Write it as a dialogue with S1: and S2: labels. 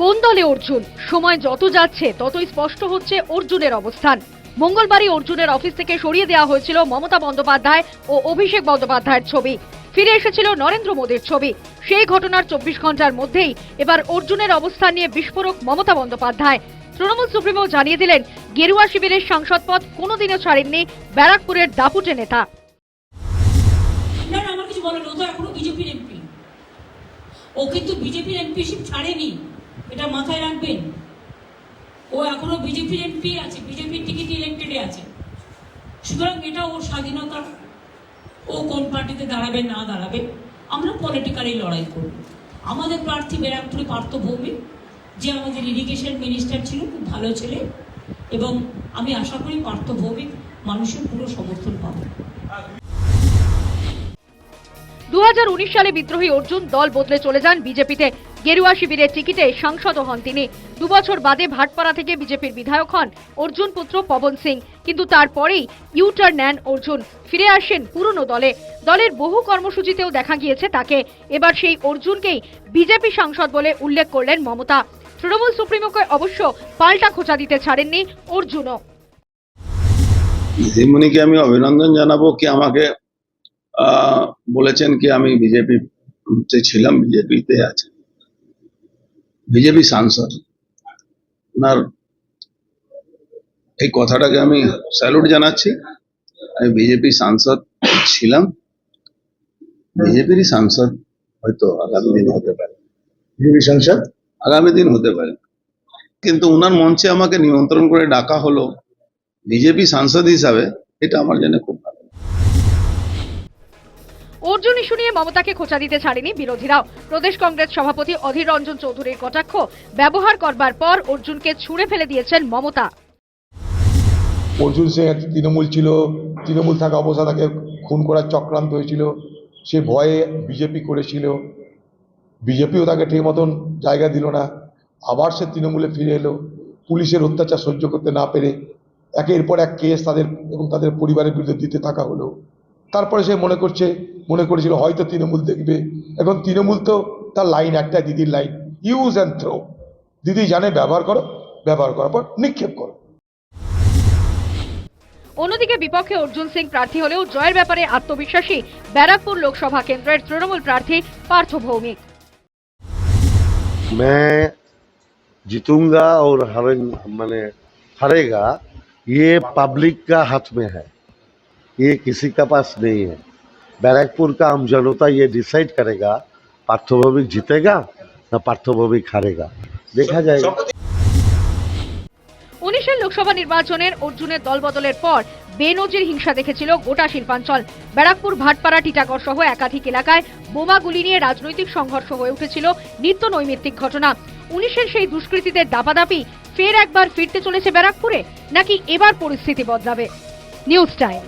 S1: কোন দলে অর্জুন? সময় যত যাচ্ছে, ততই স্পষ্ট হচ্ছে অর্জুনের অবস্থান। মঙ্গলবারই অর্জুনের অফিস থেকে সরিয়ে দেওয়া হয়েছিল মমতা বন্দ্যোপাধ্যায় ও অভিষেক বন্দ্যোপাধ্যায়ের ছবি। ফিরে এসেছিল নরেন্দ্র মোদীর ছবি। সেই ঘটনার চব্বিশ ঘণ্টার মধ্যেই এবার অর্জুনের অবস্থান নিয়ে বিস্ফোরক মমতা বন্দ্যোপাধ্যায়। তৃণমূল সুপ্রিমো জানিয়ে দিলেন, গেরুয়া শিবিরের সাংসদ পদ কোনোদিনও ছাড়েননি ব্যারাকপুরের দাপুটে নেতা।
S2: ও কিন্তু বিজেপির এমপিশিপ ছাড়েনি। এটা মাথায় রাখবেন। ও এখনও বিজেপির এমপি আছে বিজেপির টিকিট ইলেক্টেডে আছে। সুতরাং এটা ওর স্বাধীনতা। ও কোন পার্টিতে দাঁড়াবে, না দাঁড়াবে, আমরা পলিটিক্যালি লড়াই করব। আমাদের প্রার্থী ব্যারাকপুরে পার্থ ভৌমিক যে আমাদের ইরিগেশন মিনিস্টার ছিল, খুব ভালো ছেলে, এবং আমি আশা করি পার্থ ভৌমিক মানুষের পুরো সমর্থন পাবে।
S1: দু সালে বিদ্রোহী অর্জুন দল বদলে চলে যান বিজেপিতে। গেরুয়া শিবিরের টিকিটে সাংসদ হন তিনি। দুবছর বাদে ভাটপাড়া থেকে বিজেপির বিধায়ক হন অর্জুন পুত্র পবন সিং। কিন্তু তারপরেই ইউটার নেন অর্জুন। ফিরে আসেন পুরনো দলে। দলের বহু কর্মসূচিতেও দেখা গিয়েছে তাকে। এবার সেই অর্জুনকেই বিজেপি সাংসদ বলে উল্লেখ করলেন মমতা। তৃণমূল সুপ্রিমোকে অবশ্য পাল্টা খোঁচা দিতে ছাড়েননি অর্জুনও।
S3: দিদিমণিকে আমি অভিনন্দন জানাব কি আমাকে বলেছেন কি আমি বিজেপি ছিলাম, বিজেপিতে আছে। বিজেপি সাংসদ। ওনার এই কথাটাকে আমি স্যালুট জানাচ্ছি। আমি বিজেপি সাংসদ ছিলাম। বিজেপিরই সাংসদ হয়তো আগামী দিন হতে পারে।
S4: বিজেপি সাংসদ?
S3: আগামী দিন হতে পারে। কিন্তু ওনার মঞ্চে আমাকে নিমন্ত্রণ করে ডাকা হলো বিজেপি সাংসদ হিসাবে এটা আমার জন্য খুব ভালো।
S1: অর্জুন ইস্যু নিয়ে মমতাকে খোঁচা দিতে ছাড়েনি বিরোধীরাও। প্রদেশ কংগ্রেস সভাপতি অধীর রঞ্জন চৌধুরীর কটাক্ষ ব্যবহার করবার পর অর্জুনকে ছুঁড়ে ফেলে দিয়েছেন মমতা।
S4: অর্জুন সিং তৃণমূল ছিল, তৃণমূল থাকা অবস্থা তাকে খুন করার চক্রান্ত হয়েছিল। সে ভয়ে বিজেপি করেছিল। বিজেপিও তাকে ঠিক মতন জায়গা দিল না। আবার সে তৃণমূলে ফিরে এলো। পুলিশের অত্যাচার সহ্য করতে না পেরে একের পর এক কেস তাদের এবং তাদের পরিবারের বিরুদ্ধে দিতে থাকা হলো। তারপরে সে মনে করছে মনে করেছিল হয়তো তৃণমূল দেখবে এখন তৃণমূল তো তার লাইন একটা দিদির লাইন ইউজ অ্যান্ড থ্রো দিদি জানে ব্যবহার করো ব্যবহার করার পর নিক্ষেপ করো
S1: অন্যদিকে বিপক্ষে অর্জুন সিং প্রার্থী হলেও জয়ের ব্যাপারে আত্মবিশ্বাসী ব্যারাকপুর লোকসভা কেন্দ্রের তৃণমূল প্রার্থী পার্থ ভৌমিক
S5: मैं जीतूंगा और हरे मैंने हारेगा ये पब्लिक का हाथ में है ये किसी का पास नहीं है बैरकपुर का आम जनता ये डिसाइड करेगा पार्थभौमिक जीतेगा ना पार्थभौमिक हारेगा देखा जाएगा
S1: উনিশের লোকসভা নির্বাচনের অর্জুনের দলবদলের পর বেনজির হিংসা দেখেছিল গোটা শিল্পাঞ্চল ব্যারাকপুর ভাটপাড়া টিটাগড় সহ একাধিক এলাকায় বোমা গুলি নিয়ে রাজনৈতিক সংঘর্ষ হয়ে উঠেছিল নিত্য নৈমিত্তিক ঘটনা উনিশের সেই দুষ্কৃতীদের দাপাদাপি ফের একবার ফিরতে চলেছে ব্যারাকপুরে নাকি এবার পরিস্থিতি বদলাবে নিউজ টাইম